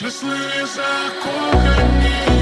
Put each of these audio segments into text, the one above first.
Щасливі закохані.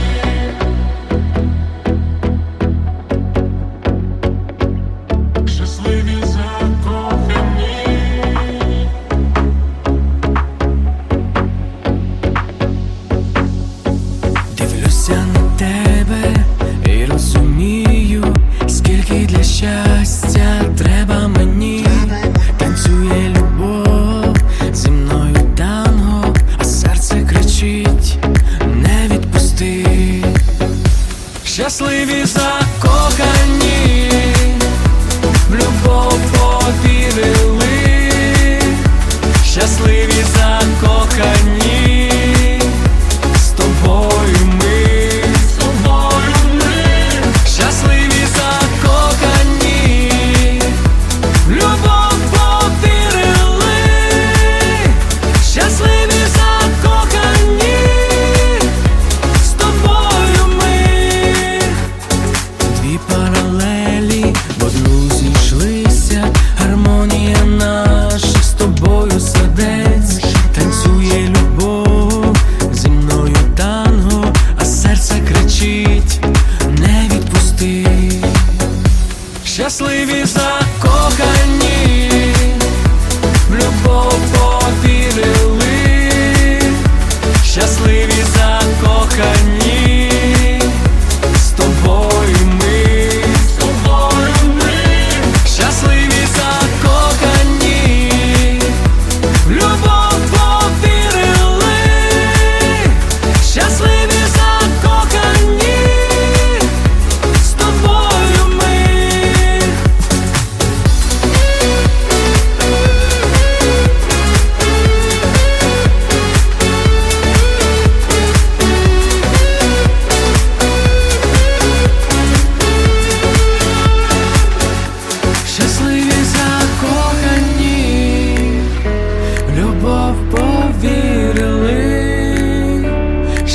Щасливі закохані,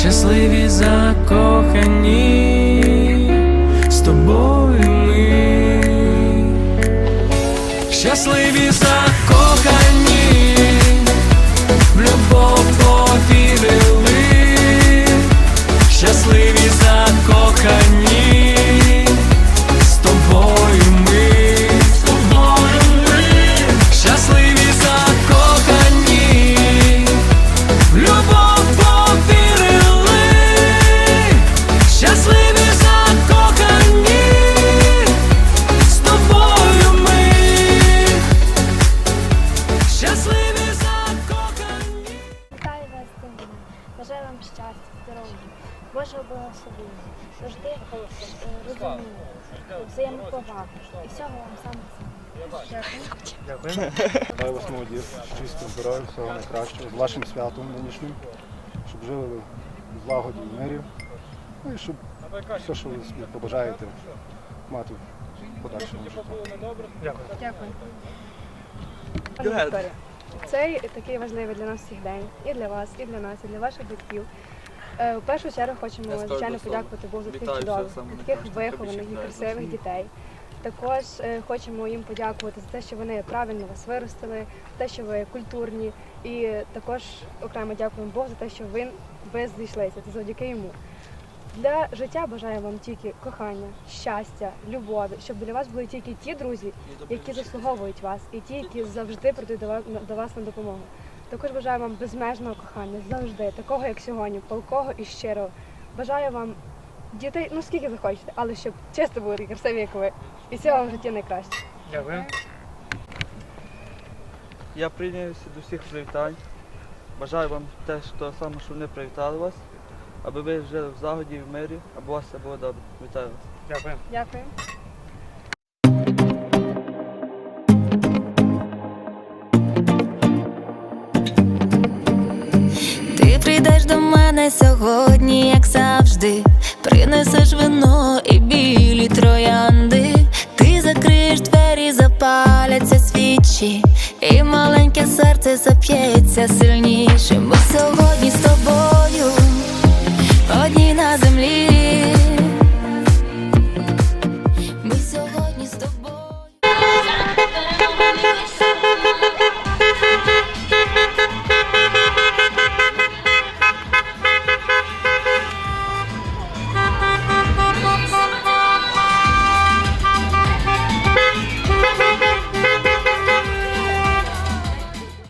щасливі закохані, взаємоповаги і всього вам саме Дякую. Дай вас молоді, щастя, здоров'я, всього найкращого, з вашим святом нинішнім, щоб жили ви в злагоді і мирі. Ну і щоб все, що ви побажаєте, мати в подальшому. Дякую. Вікторія, цей такий важливий для нас всіх день, і для вас, і для нас, і для ваших батьків. Е, У першу чергу хочемо, звичайно, подякувати Богу за таких чудових, таких вихованих і красивих дітей. Також е, хочемо їм подякувати за те, що вони правильно вас виростили, за те, що ви культурні, і також окремо дякуємо Богу за те, що ви, ви зійшлися. Це завдяки йому. Для життя бажаю вам тільки кохання, щастя, любові, щоб для вас були тільки ті друзі, які заслуговують вас, і ті, які завжди прийдуть до вас на допомогу. Також бажаю вам безмежного кохання завжди, такого як сьогодні, палкого і щирого. Бажаю вам дітей, ну скільки захочете, але щоб чисто були такі красиві, як ви. І всього вам в житті найкраще. Я прийнявся до всіх привітань. Бажаю вам те, що саме, що вони привітали вас, аби ви жили в загоді і в мирі, аби у вас все було добре. Вітаю вас. Дякую. Ти мене сьогодні, як завжди, принесеш вино і білі троянди, ти закриєш двері, запаляться свічі, і маленьке серце зап'ється сильніше. Ми сьогодні з тобою, одні на землі.